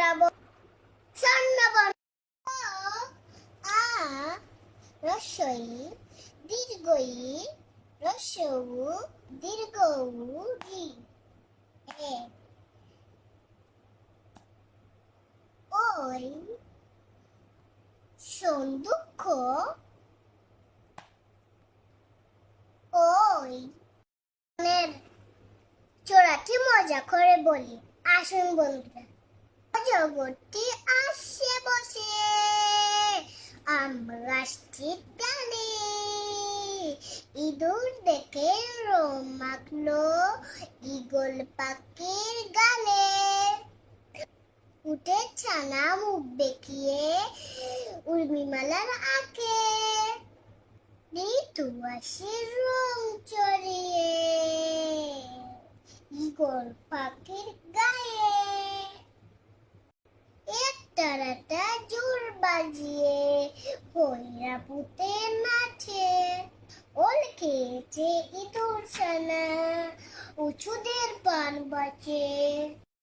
পড়াবো স্বর্ণ বর্ণ দীর্ঘ ওই চোরাটি মজা করে বলি। আসুন বন্ধুরা। জগৎটি আসছে বসে। আমরা আসছি ইঁদুর দেখে রোম মাখলো ইগল পাখির গালে। উঠে ছানা মুখ বেঁকিয়ে উর্মিমালার আঁকে। ঋতু আসে রং চড়িয়ে। ইগল পাখির একটারাটা জোর বাজিয়ে কইরা পুতে নাচে ওল খেয়েছে ইঁদুর সানা উঁচুদের পান বাঁচে।